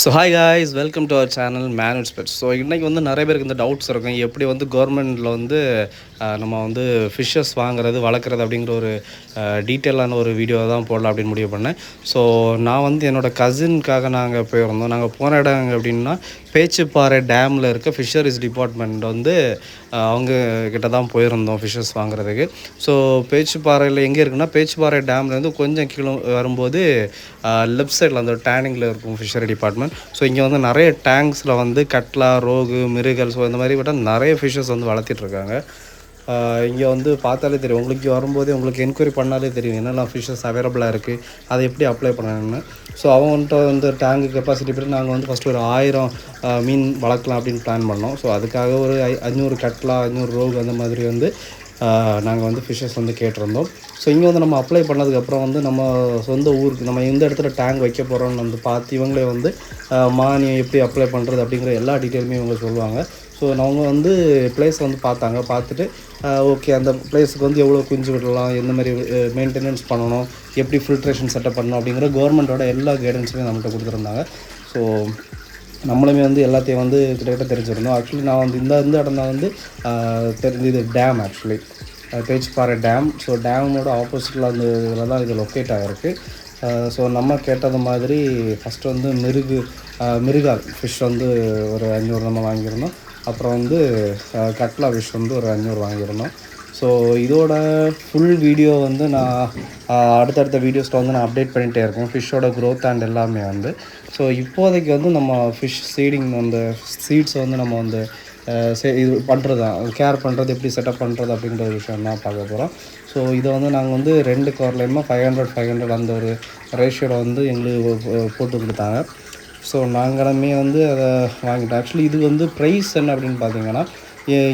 So hi guys welcome to our channel manage pets so இன்றைக்கி வந்து நிறைய பேருக்கு இந்த டவுட்ஸ் இருக்கும். எப்படி வந்து கவர்மெண்ட்டில் வந்து நம்ம வந்து ஃபிஷ்ஷஸ் வாங்குறது வளர்க்குறது அப்படிங்கிற ஒரு டீட்டெயிலான ஒரு வீடியோ தான் போடலாம் அப்படின்னு முடிவு பண்ணேன். ஸோ நான் வந்து என்னோடய கசின்காக நாங்கள் போயிருந்தோம். நாங்கள் போன இடம் அப்படின்னா பேச்சுப்பாறை டேமில் இருக்க ஃபிஷரிஸ் டிபார்ட்மெண்ட் வந்து அவங்க கிட்ட தான் போயிருந்தோம் ஃபிஷ்ஷஸ் வாங்குறதுக்கு. ஸோ பேச்சுப்பாறையில் எங்கே இருக்குன்னா பேச்சுப்பாறை டேம்லேருந்து கொஞ்சம் கீழே வரும்போது லெஃப்ட் சைடில் அந்த டேனிங்கில் இருக்கும் ஃபிஷரி டிபார்ட்மெண்ட் ஸோ இங்கே வந்து நிறைய டேங்க்ஸில் வந்து கட்லா ரோகு மிருகல் ஸோ இந்த மாதிரி விட்டால் நிறைய ஃபிஷ்ஷஸ் வந்து வளர்த்திட்ருக்காங்க இங்கே வந்து பார்த்தாலே தெரியும். உங்களுக்கு வரும்போதே உங்களுக்கு என்கொயரி பண்ணாலே தெரியும். என்னெல்லாம் ஃபிஷ்ஷஸ் அவைலபிளாக இருக்குது அதை எப்படி அப்ளை பண்ணணும்னு ஸோ அவங்கள்ட்ட வந்து டேங்கு கெப்பாசிட்டி படி நாங்கள் வந்து ஃபஸ்ட்டு ஒரு ஆயிரம் மீன் வளர்க்கலாம் அப்படின்னு பிளான் பண்ணோம். ஸோ அதுக்காக ஒரு ஐ- ஐநூறு கட்லா ஐநூறு ரோகு அந்த மாதிரி வந்து நாங்கள் வந்து ஃபிஷஸ் வந்து கேட்டிருந்தோம். ஸோ இங்கே வந்து நம்ம அப்ளை பண்ணதுக்கப்புறம் வந்து நம்ம சொந்த ஊருக்கு நம்ம எந்த இடத்துல டேங்க் வைக்க போகிறோம்னு வந்து பார்த்து இவங்களே வந்து மானியம் எப்படி அப்ளை பண்ணுறது அப்படிங்கிற எல்லா டீட்டெயிலுமே இவங்க சொல்லுவாங்க. ஸோ அவங்க வந்து பிளேஸ் வந்து பார்த்தாங்க. பார்த்துட்டு ஓகே அந்த பிளேஸுக்கு வந்து எவ்வளோ குஞ்சு விடலாம்? எந்த மாதிரி மெயின்டெனன்ஸ் பண்ணணும்? எப்படி ஃபில்ட்ரேஷன் செட்டப் பண்ணணும்? அப்படிங்கிற கவர்மெண்ட்டோட எல்லா கைடன்ஸுமே நம்மகிட்ட கொடுத்துருந்தாங்க. ஸோ நம்மளுமே வந்து எல்லாத்தையும் வந்து கிட்டத்தட்ட தெரிஞ்சிருந்தோம். ஆக்சுவலி நான் வந்து இந்த இந்த இடம் தான் வந்து ஆஹ், தெரிஞ்சு இது dam actually Pechiparai dam so டேமோட ஆப்போசிட்டில் அந்த இதில் தான் இது லொக்கேட் ஆகிருக்கு ஸோ நம்ம கேட்டது மாதிரி ஃபஸ்ட்டு வந்து மிருகு மிருகால் ஃபிஷ் வந்து ஒரு அஞ்சூறு நம்ம வாங்கியிருந்தோம். அப்புறம் வந்து கட்லா ஃபிஷ் வந்து ஒரு அஞ்சூறு வாங்கியிருந்தோம். ஸோ இதோட ஃபுல் வீடியோ வந்து நான் அடுத்தடுத்த வீடியோஸில் வந்து நான் அப்டேட் பண்ணிகிட்டே இருக்கேன் ஃபிஷ்ஷோட க்ரோத் அண்ட் எல்லாமே வந்து. ஸோ இப்போதைக்கு வந்து நம்ம ஃபிஷ் சீடிங் அந்த சீட்ஸை வந்து நம்ம வந்து சே- இது பண்ணுறது தான் கேர் பண்ணுறது எப்படி செட்டப் பண்ணுறது அப்படின்ற ஒரு விஷயம் தான் பார்க்க போகிறோம் ஸோ இதை வந்து நாங்கள் வந்து ரெண்டு கவர்லேயுமே ஃபைவ் ஹண்ட்ரட் ஃபைவ் ஹண்ட்ரட் அந்த ஒரு ரேஷியோட வந்து எங்களுக்கு போட்டு கொடுத்தாங்க. ஸோ நாங்களுமே வந்து அதை வாங்கிட்டோம். ஆக்சுவலி இது வந்து ப்ரைஸ் என்ன அப்படின்னு பார்த்தீங்கன்னா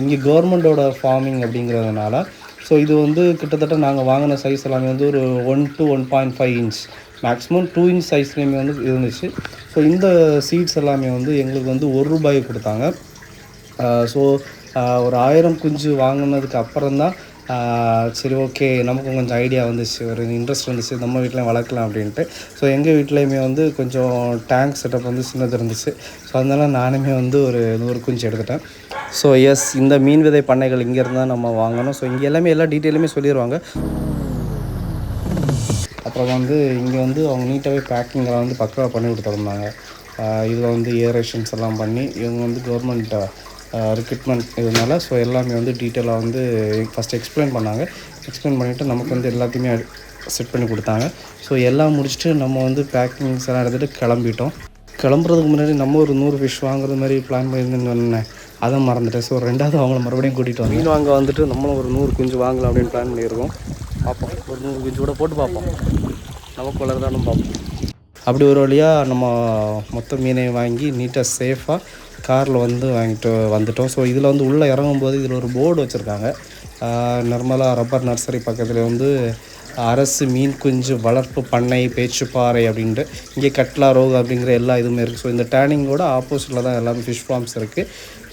இங்கே கவர்மெண்ட்டோட ஃபார்மிங் அப்படிங்கிறதுனால ஸோ இது வந்து கிட்டத்தட்ட நாங்கள் வாங்கின சைஸ் எல்லாமே வந்து ஒரு one to one point five inch maximum two inch சைஸ்லேயுமே வந்து இருந்துச்சு. ஸோ இந்த சீட்ஸ் எல்லாமே வந்து எங்களுக்கு வந்து ஒரு ரூபாய் கொடுத்தாங்க. ஸோ ஒரு ஆயிரம் குஞ்சு வாங்கினதுக்கு அப்புறம் தான் சரி ஓகே. நமக்கும் கொஞ்சம் ஐடியா வந்துச்சு. ஒரு இன்ட்ரெஸ்ட் வந்துச்சு. நம்ம வீட்டில் வளர்க்கலாம் அப்படின்ட்டு. ஸோ எங்கள் வீட்லேயுமே வந்து கொஞ்சம் டேங்க் செட்டப் வந்து சின்னது இருந்துச்சு. ஸோ அதனால் நானுமே வந்து ஒரு நூறு குஞ்சு எடுத்துட்டேன். ஸோ எஸ் இந்த மீன் விதை பண்ணைகள் இங்கேருந்து தான் நம்ம வாங்கணும். ஸோ இங்கே எல்லாமே எல்லா டீட்டெயிலுமே சொல்லிடுவாங்க அப்புறம் வந்து இங்கே வந்து அவங்க நீட்டாகவே பேக்கிங்கெல்லாம் வந்து பக்காவாக பண்ணி கொடுத்துருந்தாங்க இதில் வந்து ஏரேஷன்ஸ் எல்லாம் பண்ணி இவங்க வந்து கவர்மெண்ட்டை ரெக்ரூட்மெண்ட் இதனால ஸோ எல்லாமே வந்து டீட்டெயிலாக வந்து ஃபஸ்ட் எக்ஸ்பிளைன் பண்ணாங்க. எக்ஸ்பிளைன் பண்ணிவிட்டு நமக்கு வந்து எல்லாத்தையுமே செட் பண்ணி கொடுத்தாங்க. ஸோ எல்லாம் முடிச்சுட்டு நம்ம வந்து பேக்கிங்ஸ் எல்லாம் எடுத்துகிட்டு கிளம்பிட்டோம். கிளம்புறதுக்கு முன்னாடி நம்ம ஒரு நூறு ஃபிஷ் வாங்குறது மாதிரி பிளான் பண்ணியிருந்தேன்னு அதை மறந்துட்டேன். ஸோ ரெண்டாவது அவங்கள மறுபடியும் கூட்டிகிட்டு வந்தோம் மீன் வாங்க வந்துட்டு நம்மளும் ஒரு நூறு குஞ்சு வாங்கலாம் அப்படின்னு பிளான் பண்ணியிருக்கோம். பார்ப்போம். ஒரு நூறு குஞ்சு கூட போட்டு பார்ப்போம். நமக்கு வளருதான்னு பார்ப்போம். அப்படி ஒரு வழியாக நம்ம மொத்த மீனையும் வாங்கி நீட்டாக சேஃபாக காரில் வந்து வாங்கிட்டு வந்துட்டோம். ஸோ இதில் வந்து உள்ளே இறங்கும்போது இதில் ஒரு போர்டு வச்சுருக்காங்க. நிர்மலா ரப்பர் நர்சரி பக்கத்தில் வந்து அரசு மீன் குஞ்சு வளர்ப்பு பண்ணை பேச்சுப்பாறை அப்படின்ட்டு இங்கே கட்லா ரோக் அப்படிங்கிற எல்லா இதுவுமே இருக்குது ஸோ இந்த டேனிங்கோட ஆப்போசிட்டில் தான் எல்லாமே ஃபிஷ் ஃபார்ம்ஸ் இருக்குது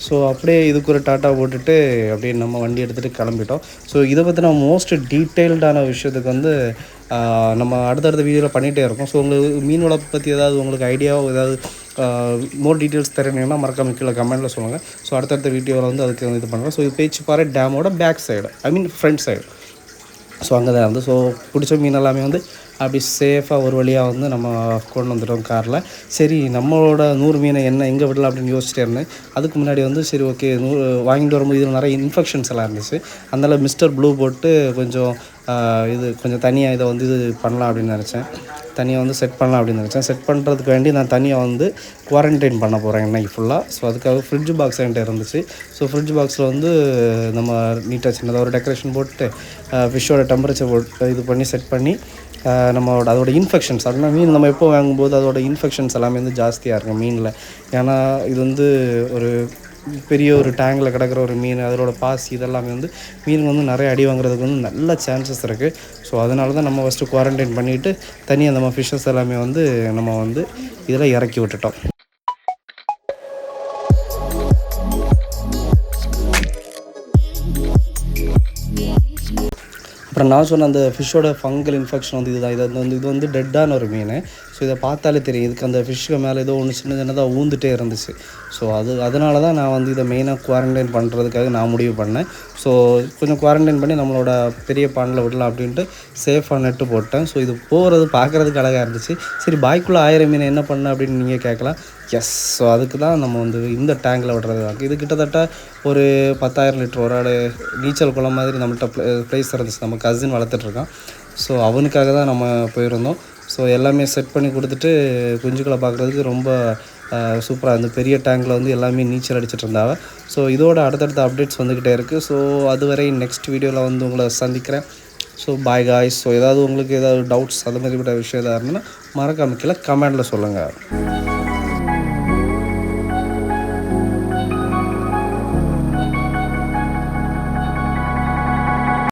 ஸோ அப்படியே இதுக்கு ஒரு டாட்டா போட்டுட்டு அப்படியே நம்ம வண்டி எடுத்துகிட்டு கிளம்பிட்டோம். ஸோ இதை பற்றின மோஸ்ட் டீட்டெயில்டான விஷயத்துக்கு வந்து நம்ம அடுத்தடுத்த வீடியோவில் பண்ணிகிட்டே இருக்கோம். ஸோ உங்களுக்கு மீன் வளர்ப்பு பற்றி ஏதாவது உங்களுக்கு ஐடியாவோ ஏதாவது மோர் டீட்டெயில்ஸ் தெரியணும்னா மறக்காம கீழே கமெண்ட்டில் சொல்லுங்கள் ஸோ அடுத்தடுத்த வீடியோவில் வந்து அதுக்கு இது பண்ணுறோம் ஸோ இது Pechiparai டேமோட back side I mean front side so அங்கே தான் இருந்து ஸோ பிடிச்ச மீன் எல்லாமே வந்து அப்படி சேஃபாக ஒரு வழியாக வந்து நம்ம கொண்டு வந்துட்டோம் காரில். சரி நம்மளோட நூறு மீனை என்ன எங்கே விடலாம் அப்படின்னு யோசிச்சிட்டே இருந்தேன். அதுக்கு முன்னாடி வந்து சரி ஓகே நூறு வாங்கிட்டு வரும்போது இதில் நிறைய இன்ஃபெக்ஷன்ஸ் எல்லாம் இருந்துச்சு. அதனால் மிஸ்டர் ப்ளூ போட்டு கொஞ்சம் இது கொஞ்சம் தனியாக இதை வந்து இது பண்ணலாம் அப்படின்னு நினச்சேன். தனியாக வந்து செட் பண்ணலாம் அப்படின்னு நினச்சேன். செட் பண்ணுறதுக்கு வேண்டி நான் தனியாக வந்து குவாரண்டைன் பண்ண போகிறேன் இன்னைக்கு ஃபுல்லாக ஸோ அதுக்காக ஃப்ரிட்ஜ் பாக்ஸ் என்கிட்ட இருந்துச்சு. ஸோ ஃப்ரிட்ஜ் பாக்ஸில் வந்து நம்ம நீட்டாக சின்னதாக ஒரு டெக்கரேஷன் போட்டு ஃபிஷ்ஷோட டெம்பரேச்சர் போட்டு இது பண்ணி செட் பண்ணி நம்மளோட அதோட இன்ஃபெக்ஷன்ஸ் அப்படின்னா மீன் நம்ம எப்போ வாங்கும்போது அதோட இன்ஃபெக்ஷன்ஸ் எல்லாமே வந்து ஜாஸ்தியாக இருக்கும் மீனில். ஏன்னா இது வந்து ஒரு பெரிய ஒரு டேங்கில் கிடக்கிற ஒரு மீன் அதோட பாசி இதெல்லாமே வந்து மீன் வந்து நிறைய அடி வாங்குறதுக்கு வந்து நல்ல சான்சஸ் இருக்குது ஸோ அதனால தான் நம்ம ஃபஸ்ட்டு குவாரண்டைன் பண்ணிவிட்டு தனியாக நம்ம ஃபிஷ்ஷஸ் எல்லாமே வந்து நம்ம வந்து இதில் இறக்கி விட்டுட்டோம். அப்புறம் நான் சொன்ன அந்த ஃபிஷ்ஷோட ஃபங்கல் இன்ஃபெக்ஷன் வந்து இதுதான். இது வந்து இது வந்து டெட்டான ஒரு மீன். ஸோ இதை பார்த்தாலே தெரியும். இதுக்கு அந்த ஃபிஷ்ஷுக்கு மேலே ஏதோ ஒன்று சின்ன சின்னதாக ஊந்துட்டே இருந்துச்சு. ஸோ அது அதனால தான் நான் வந்து இதை மெயினாக குவாரண்டைன் பண்ணுறதுக்காக நான் முடிவு பண்ணேன். ஸோ கொஞ்சம் குவாரண்டைன் பண்ணி நம்மளோட பெரிய பாண்டில் விடலாம் அப்படின்ட்டு சேஃபாக நெட்டு போட்டேன். ஸோ இது போகிறது பார்க்குறதுக்கு அழகாக இருந்துச்சு. சரி பாய்க்குள்ளே ஆயிரம் மீன் என்ன பண்ண அப்படின்னு நீங்கள் கேட்கலாம். எஸ் ஸோ அதுக்கு தான் நம்ம வந்து இந்த டேங்கில் விடுறது. தான் இது கிட்டத்தட்ட ஒரு பத்தாயிரம் லிட்டர் ஒரு ஆடு நீச்சல் குளம் மாதிரி நம்மள்ட்ட ப்ளேஸ் இருந்துச்சு. நம்ம கசின் வளர்த்துட்ருக்கான் ஸோ அவனுக்காக தான் நம்ம போயிருந்தோம். ஸோ எல்லாமே செட் பண்ணி கொடுத்துட்டு குஞ்சுக்களை பார்க்குறதுக்கு ரொம்ப சூப்பராக இருந்தது. பெரிய டேங்கில் வந்து எல்லாமே நீச்சல் அடிச்சிட்டு இருந்தாங்க. ஸோ இதோட அடுத்தடுத்த அப்டேட்ஸ் வந்துக்கிட்டே இருக்குது ஸோ அதுவரை நெக்ஸ்ட் வீடியோவில் வந்து உங்களை சந்திக்கிறேன். ஸோ பாய் காய்ஸ் ஸோ ஏதாவது உங்களுக்கு ஏதாவது டவுட்ஸ் அது மாதிரி விட விஷயம் ஏதாவது இருந்ததுன்னா மறக்காமல் கீழே கமெண்டில் சொல்லுங்கள்